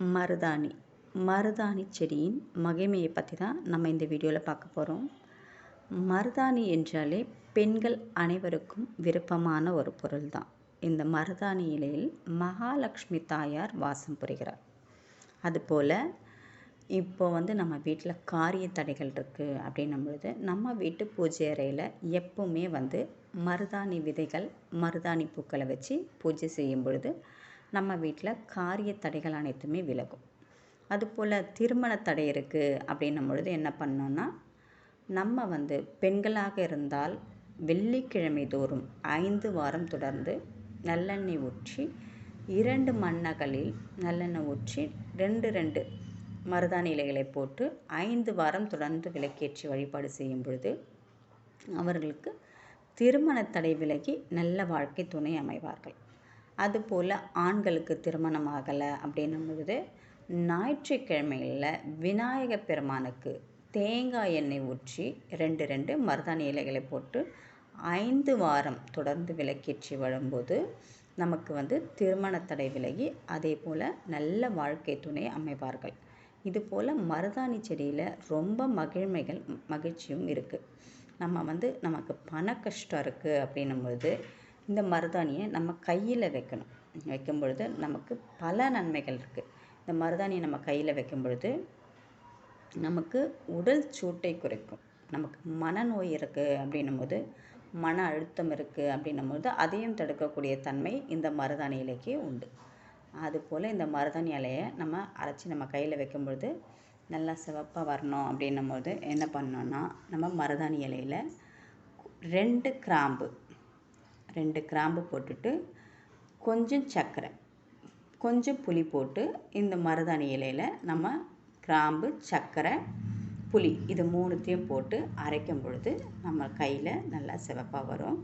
மருதாணி. மருதாணி செடியின் மகிமையை பற்றி தான் நம்ம இந்த வீடியோவில் பார்க்க போகிறோம் மருதாணி என்றாலே பெண்கள் அனைவருக்கும் விருப்பமான ஒரு பொருள் தான் இந்த மருதாணி இலையில் மகாலட்சுமி தாயார் வாசம் புரிகிறார். அதுபோல் இப்போ வந்து நம்ம வீட்டில் காரிய தடைகள் இருக்குது அப்படின்னும் பொழுது நம்ம வீட்டு பூஜை அறையில் எப்போவுமே வந்து மருதாணி விதைகள் மருதாணி பூக்களை வச்சு பூஜை செய்யும் பொழுது நம்ம வீட்டில் காரிய தடைகள் அனைத்துமே விலகும். அதுபோல் திருமண தடை இருக்குது அப்படின்னும் பொழுது என்ன பண்ணோன்னா நம்ம வந்து பெண்களாக இருந்தால் வெள்ளிக்கிழமை தோறும் ஐந்து வாரம் தொடர்ந்து நல்லெண்ணெய் ஊற்றி இரண்டு மண்ணகளில் நல்லெண்ணெய் ஊற்றி ரெண்டு ரெண்டு மருதாணி இலைகளை போட்டு ஐந்து வாரம் தொடர்ந்து விளக்கேற்றி வழிபாடு செய்யும் பொழுது அவர்களுக்கு திருமண தடை விலகி நல்ல வாழ்க்கை துணை அமைவார்கள். அதுபோல் ஆண்களுக்கு திருமணம் ஆகலை அப்படின்னும் பொழுது ஞாயிற்றுக்கிழமைகளில் விநாயகப் பெருமானுக்கு தேங்காய் எண்ணெய் ஊற்றி ரெண்டு ரெண்டு மருதாணி இலைகளை போட்டு ஐந்து வாரம் தொடர்ந்து விளக்கேற்றி வரும்போது நமக்கு வந்து திருமண தடை விலகி அதே போல் நல்ல வாழ்க்கை துணை அமைவார்கள். இதுபோல் மருதாணி செடியில் ரொம்ப மகிழ்மைகள் மகிழ்ச்சியும் இருக்குது நம்ம வந்து நமக்கு பண கஷ்டம் இருக்குது அப்படின்னும் பொழுது இந்த மருதாணியை நம்ம கையில் வைக்கணும். வைக்கும் பொழுது நமக்கு பல நன்மைகள் இருக்குது இந்த மருதாணியை நம்ம கையில் வைக்கும் பொழுது நமக்கு உடல் சூட்டை குறைக்கும். நமக்கு மனநோய் இருக்குது அப்படின்னும் போது மன அழுத்தம் இருக்குது அப்படின்னும் போது அதையும் தடுக்கக்கூடிய தன்மை இந்த மருதாணி இலைக்கு உண்டு. அதுபோல் இந்த மருதாணி இலையை நம்ம அரைச்சி நம்ம கையில் வைக்கும் பொழுது நல்லா சிவப்பாக வரணும் அப்படின்னும் போது என்ன பண்ணோன்னா நம்ம மருதாணி இலையில் ரெண்டு கிராம்பு ரெண்டு கிராம்பு போட்டுட்டு கொஞ்சம் சர்க்கரை கொஞ்சம் புளி போட்டு இந்த மருதாணி இலையில் நம்ம கிராம்பு சர்க்கரை புளி இது மூணுத்தையும் போட்டு அரைக்கும் பொழுது நம்ம கையில் நல்லா சிவப்பாக வரும்.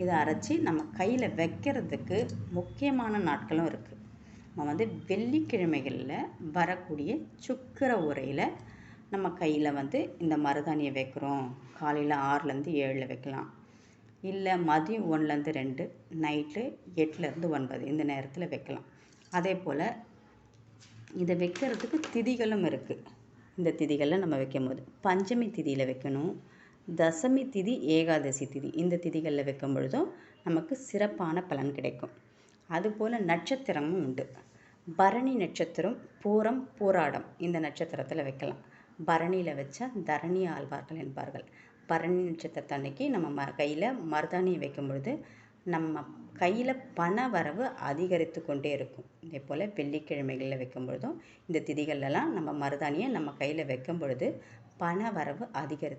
இதை அரைச்சி நம்ம கையில் வைக்கிறதுக்கு முக்கியமான நாட்களும் இருக்குது நம்ம வந்து வெள்ளிக்கிழமைகளில் வரக்கூடிய சுக்கர உரையில் நம்ம கையில் வந்து இந்த மருதாணியை வைக்கிறோம். காலையில் ஆறுலேருந்து ஏழில் வைக்கலாம். இல்லை மதியம் ஒன்றுலேருந்து ரெண்டு நைட்டு எட்டுலேருந்து ஒன்பது இந்த நேரத்தில் வைக்கலாம். அதே போல் இதை வைக்கிறதுக்கு திதிகளும் இருக்குது இந்த திதிகளில் நம்ம வைக்கும் போது பஞ்சமி திதியில் வைக்கணும். தசமி திதி ஏகாதசி திதி இந்த திதிகளில் வைக்கும் பொழுதும் நமக்கு சிறப்பான பலன் கிடைக்கும். அதுபோல் நட்சத்திரமும் உண்டு. பரணி நட்சத்திரம் பூரம் பூராடம் இந்த நட்சத்திரத்தில் வைக்கலாம். பரணியில் வச்சா தரணி ஆழ்வார்கள் என்பார்கள். பரணி நட்சத்திரத்தன்னைக்கு நம்ம ம கையில் மருதாணியை வைக்கும் பொழுது நம்ம கையில் பண வரவு அதிகரித்து கொண்டே இருக்கும். இதே போல் வெள்ளிக்கிழமைகளில் வைக்கும் பொழுதும் இந்த திதிகளெல்லாம் நம்ம மருதாணியை நம்ம கையில் வைக்கும் பொழுது பண வரவு அதிகரித்து